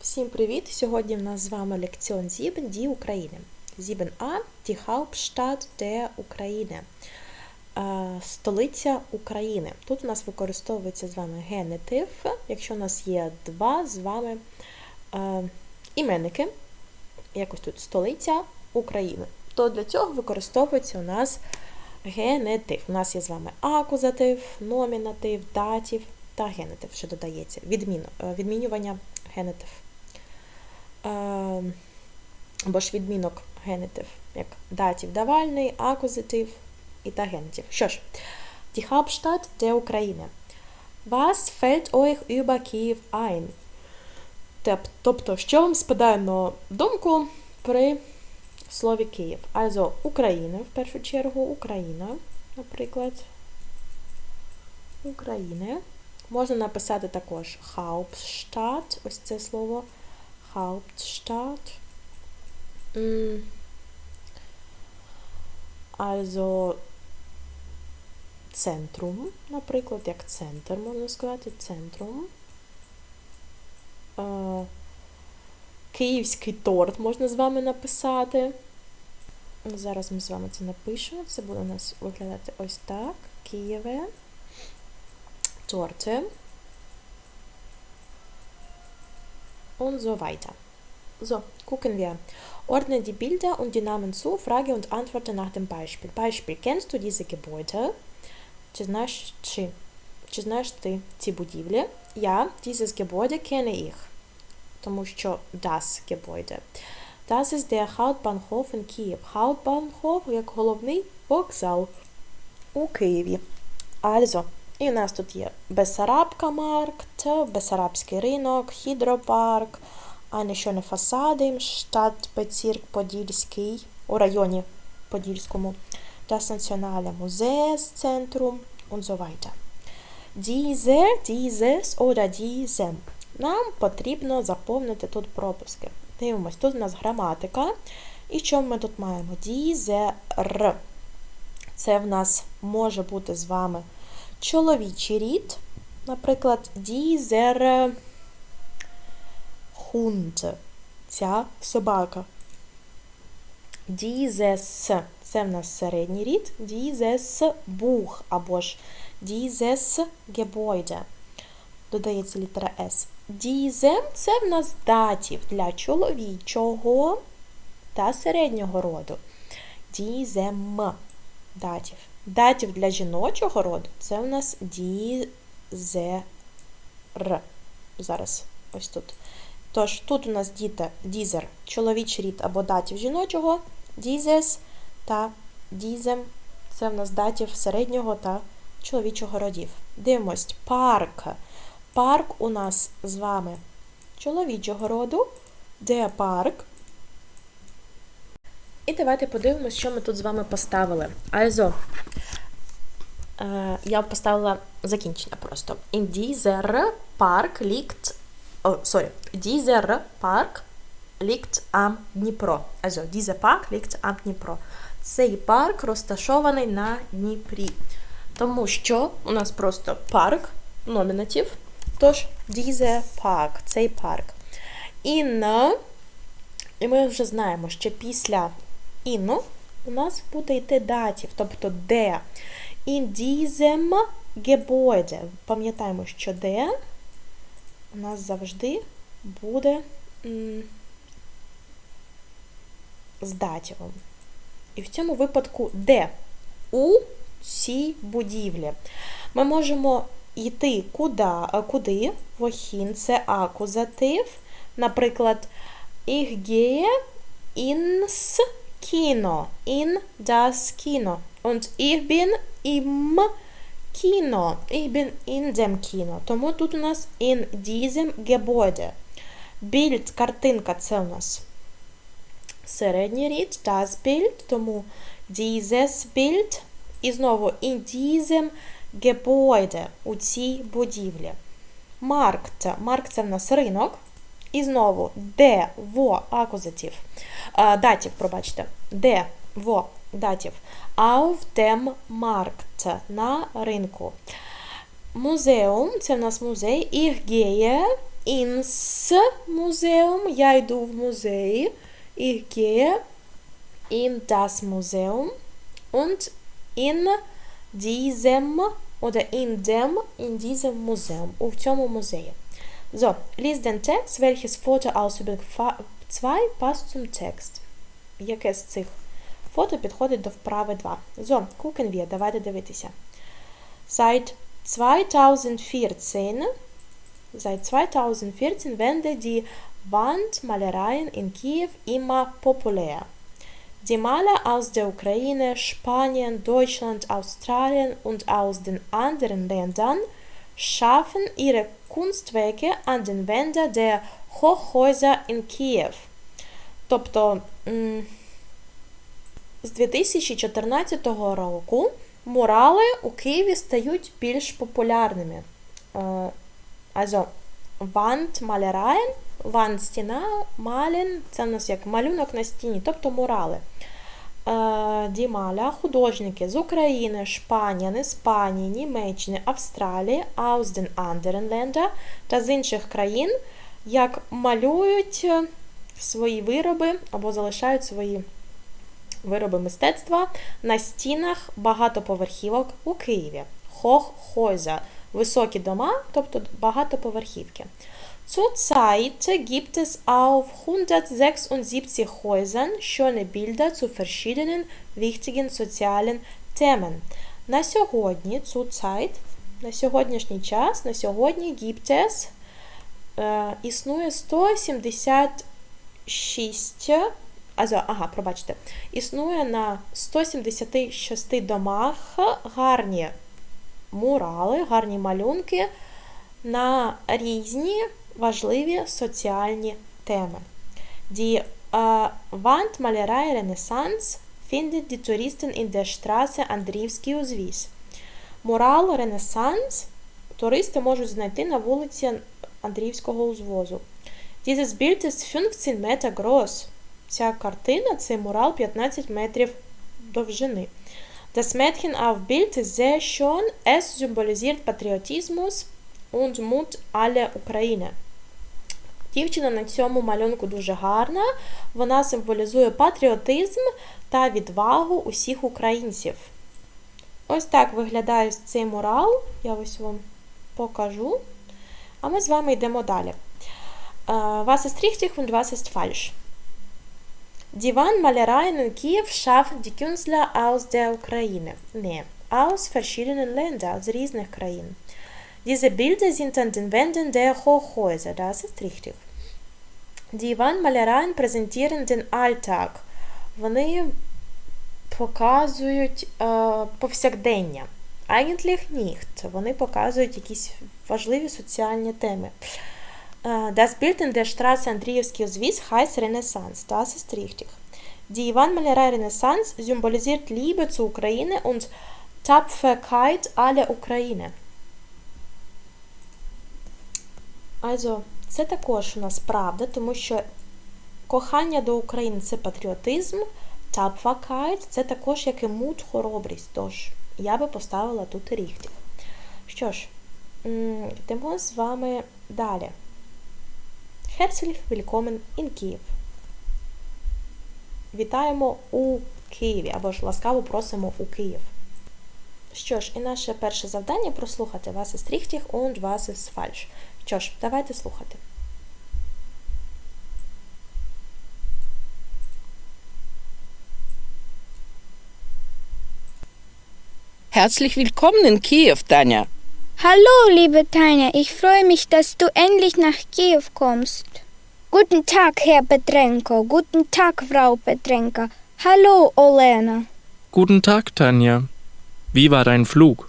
Всім привіт! Сьогодні в нас з вами лекціон Sieben die України. 7a die Hauptstadt der України. Столиця України. Тут у нас використовується з вами генетив, якщо у нас є два з вами е, іменники, якось тут столиця України, то для цього використовується у нас генетив. У нас є з вами акузатив, номінатив, датів та генетив, що додається. Відміну, е, відмінювання генетив. Е, або ж відмінок генетив, як датів давальний, акузатив і та генетив. Що ж, die Hauptstadt der Ukraine. Was fällt euch über Kiev ein? Тобто, що вам спадає на думку при слові Київ? Also, Україна, в першу чергу, Україна, наприклад. Україна. Можна написати також Hauptstadt, ось це слово. Hauptstadt. М, Also центрум, наприклад, як центр, можна сказати, центрум. Е, Київський торт можна з вами написати. Зараз ми з вами це напишемо. Це буде у нас виглядати ось так. Києве. Торти. und so weiter. So, gucken wir. Ordne die Bilder und die Namen zu, frage und antworte nach dem Beispiel. Beispiel. Kennst du diese Gebäude? Чи знаєш, чи, чи знаєш ти ці будівлі? Ja, dieses Gebäude kenne ich. Тому що das Gebäude. Das ist der Hauptbahnhof in Kiev. Hauptbahnhof як головний вокзал у Києві. Also, і у нас тут є Бесарабка Маркт, Бесарабський ринок, Хідропарк, schöne Fassade im Stadtbezirk Подільський, у районі Подільському, das Nationale Museumszentrum und so weiter. Diese, dieses oder diesem. Нам потрібно заповнити тут пропуски. Дивимось, тут у нас граматика. І що ми тут маємо? Дізер. Це в нас може бути з вами чоловічий рід, наприклад, дізер хунд, ця собака. Дізес це в нас середній рід, дізес бух або ж дізес гебойде. Додається літера С. Дізем це в нас датів для чоловічого та середнього роду. Дізем датів. Датів для жіночого роду це у нас дізер. Зараз ось тут. Тож, тут у нас діти, дізер, чоловічий рід або датів жіночого, дізес та дізем це в нас датів середнього та чоловічого родів. Дивимось, парк. Парк у нас з вами чоловічого роду, де парк. І давайте подивимось, що ми тут з вами поставили. Also, е, я поставила закінчення просто. In dieser Park liegt Oh, sorry. Dieser Park liegt am Дніпро. Also, dieser Park liegt am Дніпро. Цей парк розташований на Дніпрі. Тому що у нас просто парк, номінатив. Тож, dieser Park, цей парк. In, і ми вже знаємо, що після in у нас буде йти датів, тобто де. In diesem Gebäude. Пам'ятаємо, що де у нас завжди буде з датівом. І в цьому випадку де? У цій будівлі. Ми можемо йти куди, куди? Вохін це акузатив. Наприклад, ich gehe ins Kino. In das Kino. Und ich bin im Kino. Ich bin in dem Kino. Тому тут у нас in diesem Gebäude. Bild, картинка, це у нас середній рід, das Bild, тому dieses Bild. І знову in diesem Gebäude, у цій будівлі. Маркт. Маркт це в нас ринок. І знову де, во, акузатив. А, датів, пробачте. Де, во, датів. Auf dem Markt. На ринку. Музеум, це в нас музей. Ich gehe ins Museum. Я йду в музей. Ich gehe in das Museum. Und in diesem oder in dem, in diesem Museum. У цьому музеї. So, lies den Text, welches Foto aus Übung 2 passt zum Text. Яке з цих фото підходить до вправи 2. So, gucken wir, давайте дивитися. Seit 2014, seit 2014 werden die Wandmalereien in Kiew immer populär. Die Maler aus der Ukraine, Spanien, Deutschland, Australien und aus den anderen Ländern schaffen ihre Kunstwerke an den Wänden der Hochhäuser in Kiev. Тобто з 2014 року мурали у Києві стають більш популярними. Also, Wandmalereien, Wand – стіна, Malen – це у нас як малюнок на стіні, тобто мурали. Дімаля, художники з України, Шпанії, Іспанії, Німеччини, Австралії, anderen Länder та з інших країн, як малюють свої вироби або залишають свої вироби мистецтва на стінах багатоповерхівок у Києві. Hochhäuser – високі дома, тобто багатоповерхівки. Zurzeit gibt es auf 176 Häusern schöne Bilder zu verschiedenen wichtigen sozialen Themen. На сьогодні, zurzeit, на сьогоднішній час, на сьогодні gibt es, е, існує 176 also, ага, пробачте, існує на 176 домах гарні мурали, гарні малюнки на різні важливі соціальні теми. Die äh, Wandmalerei Renaissance findet die Touristen in der Straße узвіз. Мурал Ренесанс туристи можуть знайти на вулиці Андріївського узвозу. Dieses Bild ist 15 Meter groß. Ця картина, цей мурал 15 метрів довжини. Das Mädchen auf Bild ist sehr schön. Es symbolisiert Patriotismus und Mut aller України. Дівчина на цьому малюнку дуже гарна. Вона символізує патріотизм та відвагу усіх українців. Ось так виглядає цей мурал. Я ось вам покажу. А ми з вами йдемо далі. Was ist richtig und was ist falsch? Die Wandmalereien in Kiew schaffen die aus der Ukraine. Nee, aus verschiedenen Ländern, aus різних країн. Diese Bilder sind an den Wänden der Hochhäuser, das ist richtig. Die Wandmalereien präsentieren den Alltag. Вони показують е, повсякдення. Eigentlich nicht. Вони показують якісь важливі соціальні теми. Das Bild in der Straße Andrievский Uзвіз heißt Renaissance. Das ist richtig. Die Wandmalerei Renaissance symbolisiert Liebe zur Ukraine und Tapferkeit aller Ukraine. Also, це також у нас правда, тому що кохання до України це патріотизм, Tapferkeit – це також як і мут, хоробрість. Тож, я би поставила тут ріхтів. Що ж, йдемо з вами далі. Herzlich willkommen in Kiev. Вітаємо у Києві або ж ласкаво просимо у Київ. Що ж, і наше перше завдання прослухати Was ist richtig und was ist falsch. Що ж, давайте слухати. Herzlich willkommen in Kiew, Tanja. Hallo, liebe Tanja, ich freue mich, dass du endlich nach Kiew kommst. Guten Tag, Herr Petrenko. Guten Tag, Frau Petrenka. Hallo, Olena. Guten Tag, Tanja. Wie war dein Flug?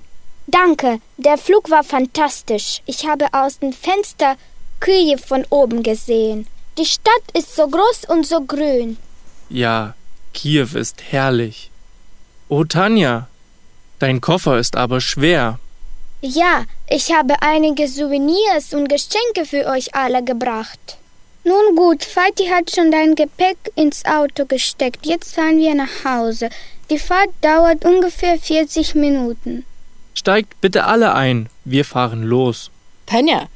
Danke, der Flug war fantastisch. Ich habe aus dem Fenster Kiew von oben gesehen. Die Stadt ist so groß und so grün. Ja, Kiew ist herrlich. Oh, Tanja, dein Koffer ist aber schwer. Ja, ich habe einige Souvenirs und Geschenke für euch alle gebracht. Nun gut, Fatih hat schon dein Gepäck ins Auto gesteckt. Jetzt fahren wir nach Hause. Die Fahrt dauert ungefähr 40 Minuten. Steigt bitte alle ein. Wir fahren los. Tanja,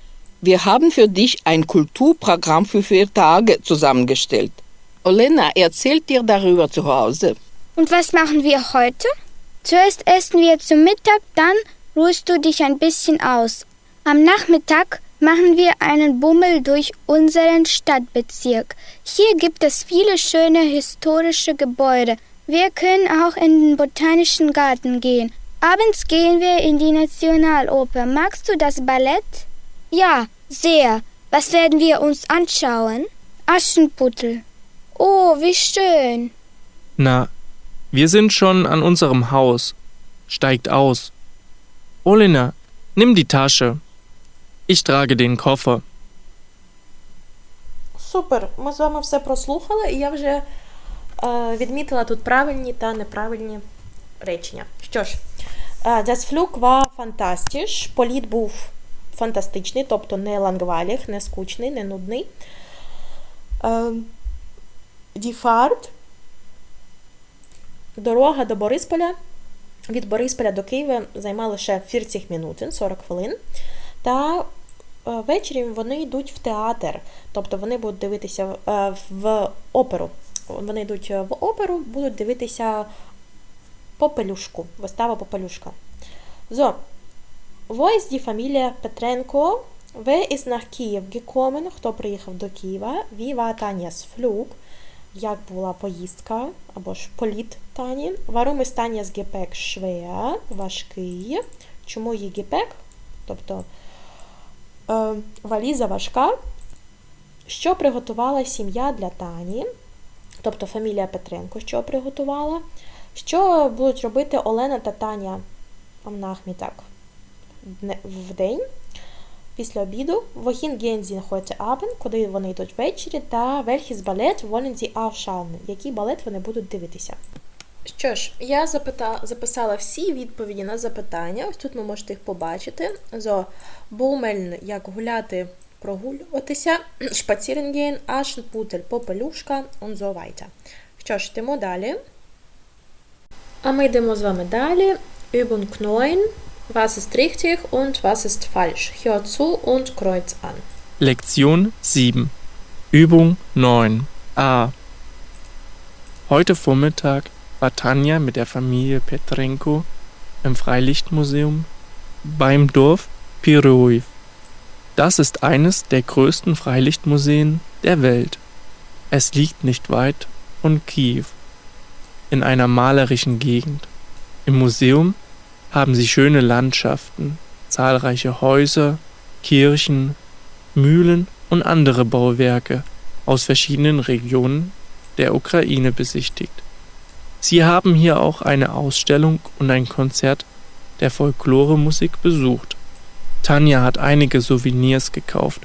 Wir haben für dich ein Kulturprogramm für vier Tage zusammengestellt. Olena erzählt dir darüber zu Hause. Und was machen wir heute? Zuerst essen wir zum Mittag, dann ruhst du dich ein bisschen aus. Am Nachmittag machen wir einen Bummel durch unseren Stadtbezirk. Hier gibt es viele schöne historische Gebäude. Wir können auch in den Botanischen Garten gehen. Abends gehen wir in die Nationaloper. Magst du das Ballett? Ja, sehr. Was werden wir uns anschauen? Aschenputtel. Oh, wie schön. Na, wir sind schon an unserem Haus. Steigt aus. Olena, nimm die Tasche. Ich trage den Koffer. Супер! Ми з вами все прослухали, і я вже е, відмітила тут правильні та неправильні речення. Що ж, е, das Flug war fantastisch. Політ був фантастичний, тобто не langweilig, не скучний, не нудний. Е, die Fahrt Дорога до Борисполя від Борисполя до Києва займає лише 40 минут, 40 хвилин. Та е, ввечері вони йдуть в театр, тобто вони будуть дивитися е, в оперу. Вони йдуть в оперу, будуть дивитися Попелюшку, вистава Попелюшка. So, wo ist die Familie Petrenko? Wer ist nach Kiew gekommen? Хто приїхав до Києва? Wie war Tanjas Flug? Як була поїздка або ж політ Тані? Warum ist Tanjas Gepäck schwer? Важкий. Чому її гіпек? Тобто е, валіза важка. Що приготувала сім'я для Тані? Тобто фамілія Петренко, що приготувала. Що будуть робити Олена та Таня Амнахмітак в день? Після обіду Wohin gehen Sie heute куди вони йдуть ввечері, та welches Ballett wollen Sie aufschauen, який балет вони будуть дивитися. Що ж, я запита... записала всі відповіді на запитання. Ось тут ви можете їх побачити. Зо Бумельн, як гуляти, прогулюватися, Spazierengehen, Aschenputtel, попелюшка, und. Що ж, йдемо далі. А ми йдемо з вами далі. Übung 9. Was ist richtig und was ist falsch? Hör zu und kreuz an. Lektion 7. Übung 9. A. Heute Vormittag war Tanja mit der Familie Petrenko im Freilichtmuseum beim Dorf Piroiv. Das ist eines der größten Freilichtmuseen der Welt. Es liegt nicht weit von Kiew, in einer malerischen Gegend. Im Museum haben sie schöne Landschaften, zahlreiche Häuser, Kirchen, Mühlen und andere Bauwerke aus verschiedenen Regionen der Ukraine besichtigt. Sie haben hier auch eine Ausstellung und ein Konzert der Folkloremusik besucht. Tanja hat einige Souvenirs gekauft.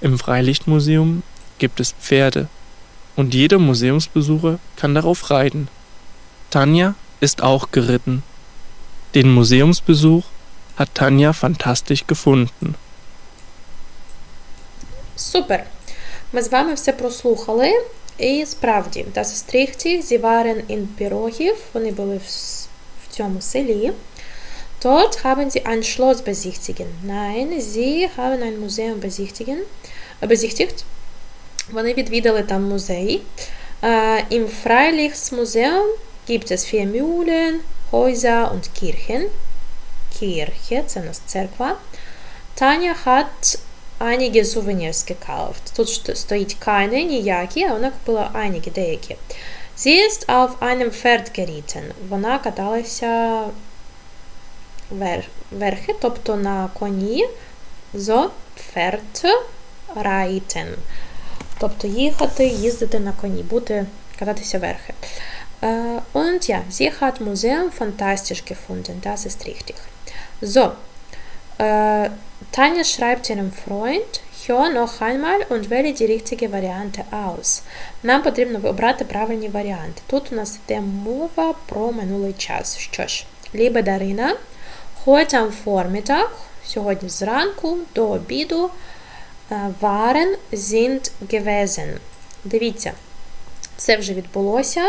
Im Freilichtmuseum gibt es Pferde und jeder Museumsbesucher kann darauf reiten. Tanja ist auch geritten. Den Museumsbesuch hat Tanja fantastisch gefunden. Супер! Ми з вами все прослухали. І справді, das ist richtig, sie waren in Pirogів, вони були в, с- в цьому селі. Dort haben sie ein Schloss besichtigen. Nein, sie haben ein Museum besichtigen, äh, besichtigt. Вони відвідали там музей. Äh, Im Freilichtmuseum gibt es vier Mühlen, Häuser und Kirchen. Kirche, це у нас церква. Таня hat einige Souvenirs gekauft. Тут ст- стоїть keine, ніякі, а вона купила einige, деякі. Sie ist auf einem Pferd geritten. Вона каталася вер, верхи, тобто на коні зо Pferd reiten. Тобто їхати, їздити на коні, бути, кататися верхи. Äh, und ja, sie hat Museum fantastisch gefunden, das ist richtig. So, äh, Tanja schreibt ihrem Freund, hör noch einmal und wähle die richtige Variante aus. Нам потрібно обрати правильні варіанти. Тут у нас йде мова про минулий час. Що ж, Liebe Дарина, heute am Vormittag, сьогодні зранку, до обіду, äh, waren, sind gewesen. Дивіться, це вже відбулося,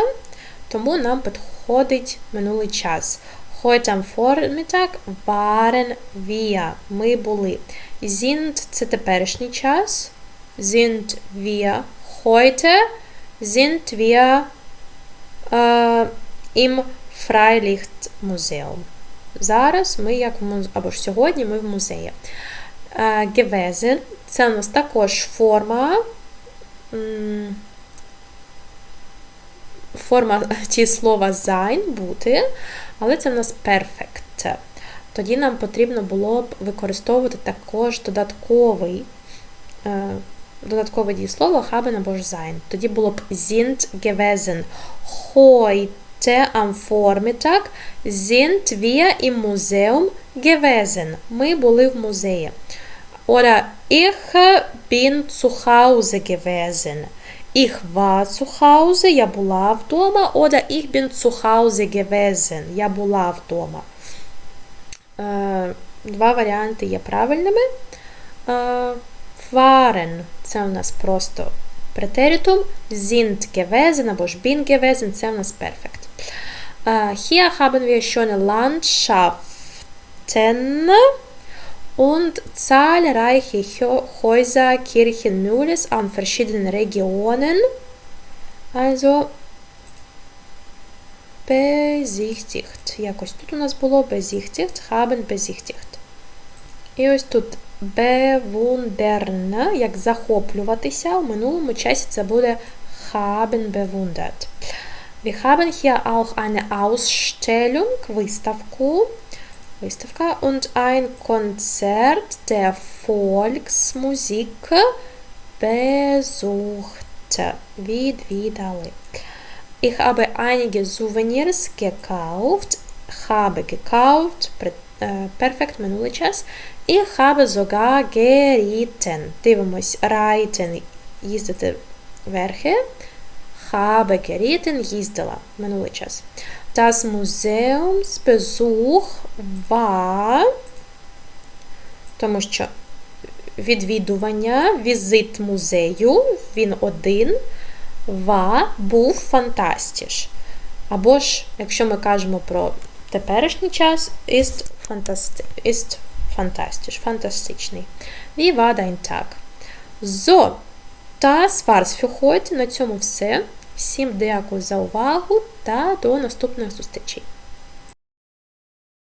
тому нам підходить минулий час. Heute am Vormittag waren wir. Ми були. Sind – це теперішній час. Sind wir heute? Sind wir äh, im Freilichtmuseum. Зараз ми як в муз... або ж сьогодні ми в музеї. Gewesen – це у нас також форма. Форма ті слова sein бути, але це в нас perfect. Тоді нам потрібно було б використовувати також додатковий, е, додаткове дієслово haben або ж sein. Тоді було б sind gewesen. Heute am Vormittag sind wir im Museum gewesen. Ми були в музеї. Oder ich bin zu Hause gewesen. Ich war zu Hause, я була вдома. Oder ich bin zu Hause gewesen. Я була вдома. Е, Два варіанти є правильними. Е, Waren – це у нас просто претеритум. Sind gewesen або ж bin gewesen – це у нас. Äh, Hier haben wir schöne Landschaften und zahlreiche Häuser, Kirchen, Mühles an verschiedenen Regionen. Also besichtigt. Якось тут у нас було besichtigt, haben besichtigt. І ось тут bewundern, як захоплюватися. У минулому часі це буде haben bewundert. Wir haben hier auch eine Ausstellung, виставку, виставка und ein Konzert der Volksmusik besucht. Відвідали. Ich habe einige Souvenirs gekauft. Habe gekauft. Е, Perfekt минулий час. Ich habe sogar geritten. Дивимось. Reiten. Їздити верхи. Habe geritten. Їздила. Минулий час. Das Museumsbesuch war тому що відвідування, візит музею, він один, ва був фантастіш. Або ж, якщо ми кажемо про теперішній час, ist, ist fantastisch, фантастичний. Wie war dein Tag? So, das war's für heute. На цьому все. Всім дякую за увагу та до наступних зустрічей.